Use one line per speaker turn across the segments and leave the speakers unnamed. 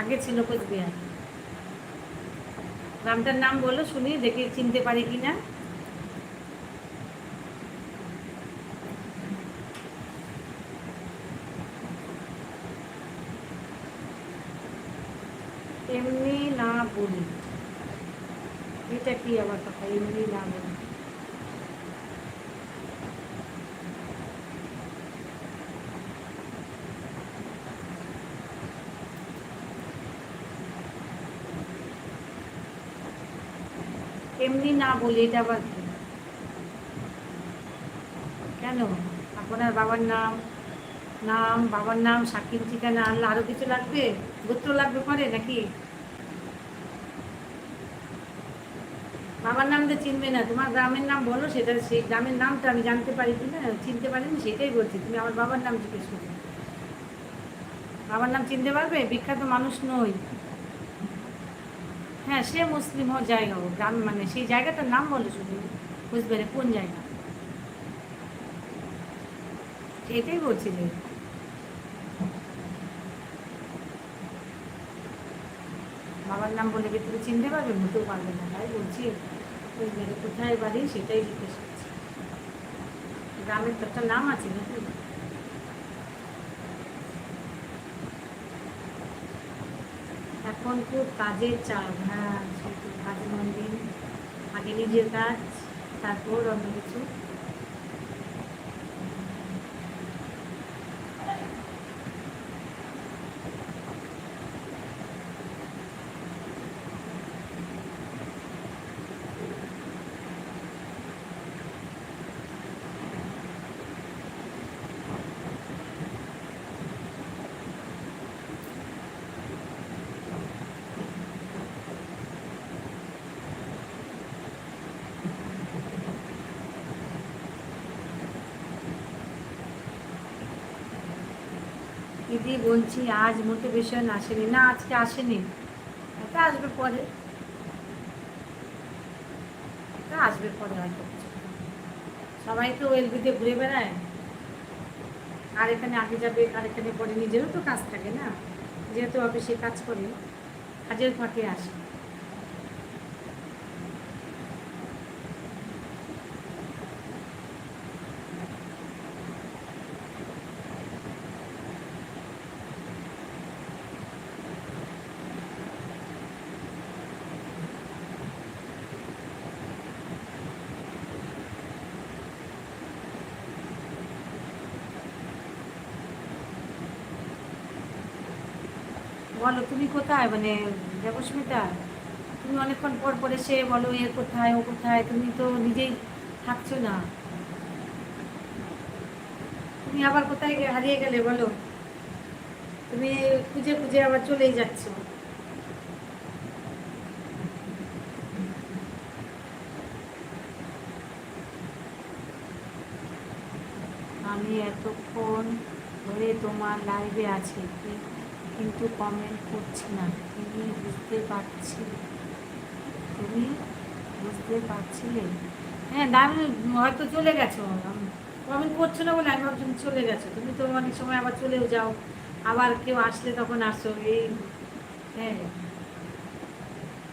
আগে ছিল কোচবিহার। গ্রামটার নাম বলো, শুনি, দেখে চিনতে পারি কি না এমনি না বলি। এটা কি আমার কথা? এমনি না বলি। এমনি না বলি এটা আবার কি? কেন? আপনার বাবার নাম নাম, বাবার নাম, সাকিব, ঠিকানা আনলে আরও কিছু লাগবে? গোত্র লাগবে পরে নাকি? বাবার নাম তো চিনবে না। তোমার গ্রামের নাম বলো, সেটা সেই গ্রামের নামটা আমি জানতে পারি কি না? চিনতে পারিনি, সেটাই বলছি। তুমি আমার বাবার নাম জিজ্ঞেস করবে বাবার নাম চিনতে পারবে? বিখ্যাত মানুষ নই। হ্যাঁ সে মুসলিম হোক, যাই হোক, গ্রাম মানে সেই জায়গাটার নাম বলো শুধু বুঝবে না কোন জায়গা? এটাই বলছি যে। বাবার নাম বলে কি তুমি চিনতে পারবে? মোটেও পারবে না, তাই বলছি। ওই কোথায় বাড়ি সেটাই জিজ্ঞেস করছি। গ্রামের তো একটা নাম আছে, নাকি? এখন খুব কাজের চাপ হ্যাঁ কাজে মন দিন। আগে নিজের কাজ তারপর অন্য কিছু। দিদি বলছি, আজ মোটিভেশন আসেনি। না, আজকে আসেনি। এটা আসবে পরে। এটা আসবে পরে হয়তো। সবাই তো ওয়েলবিতে ঘুরে বেড়ায়। আর এখানে আগে যাবে, আর এখানে পরে নিজেরও তো কাজ থাকে না। যেহেতু অফিসে কাজ করি, কাজের ফাঁকে আসে। বলো, তুমি কোথায়? মানে দেবস্মিতা, তুমি অনেকক্ষণ পর পর এসে বলো, এ কোথায়, ও কোথায়? তুমি তো নিজেই থাকছো না। তুমি আবার কোথায় হারিয়ে গেলে বলো। তুমি খুঁজে খুঁজে আবার চলেই যাচ্ছ। আমি এতক্ষণ ধরে তোমার লাইভে আছি। কিন্তু কমেন্ট করছি না। তুমি বুঝতে পারছি তুমি বুঝতে পারছিলে? হ্যাঁ না হয়তো চলে গেছো। কমেন্ট করছ না বলে আমি ভাবছি চলে গেছো। তুমি তো অনেক সময় আবার চলেও যাও। আবার কেউ আসলে তখন আসো। এই হ্যাঁ।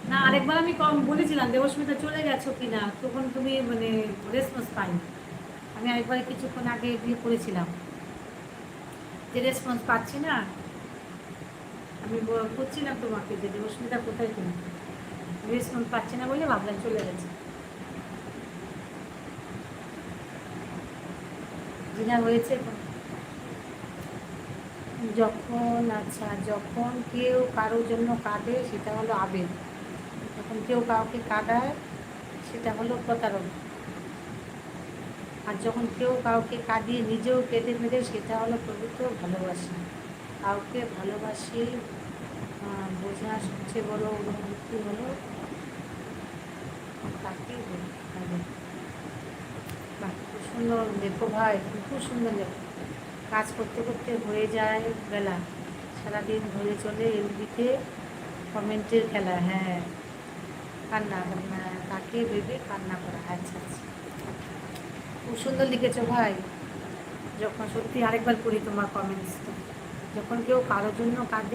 না, আরেকবার আমি কম বলেছিলাম, দেবস্মিতা চলে গেছো কি না তখন তুমি মানে রেসপন্স পাইনি। আমি আরেকবার কিছুক্ষণ আগে বিয়ে করেছিলাম। যে রেসপন্স পাচ্ছি না আমি করছিলাম তোমাকে যে দেবস্মিতা কোথায় তুমি রেসপন্স পাচ্ছি না বলে ভাবলাম চলে গেছে। যেটা হয়েছে। যখন আচ্ছা যখন কেউ কারোর জন্য কাঁদে, সেটা হলো আবেগ। যখন কেউ কাউকে কাঁদায়, সেটা হলো প্রতারণা। আর যখন কেউ কাউকে কাঁদিয়ে নিজেও কেঁদে ফেলে, সেটা হলো পবিত্র ভালোবাসা। কাউকে ভালোবাসি বোঝা সবচেয়ে বড় অনুভূতি হলো তাকে বাহ, খুব সুন্দর লেখো ভাই খুব সুন্দর লেখো কাজ করতে করতে হয়ে যায় বেলা। সারাদিন ধরে চলে এলবিতে কমেন্টের খেলা হ্যাঁ। কান্না কান্না তাকে ভেবে কান্না করা আচ্ছা আচ্ছা। খুব সুন্দর লিখেছো ভাই। যখন সত্যি আরেকবার পড়ি তোমার কমেন্টস যখন কেউ কারোর জন্য কাঁদে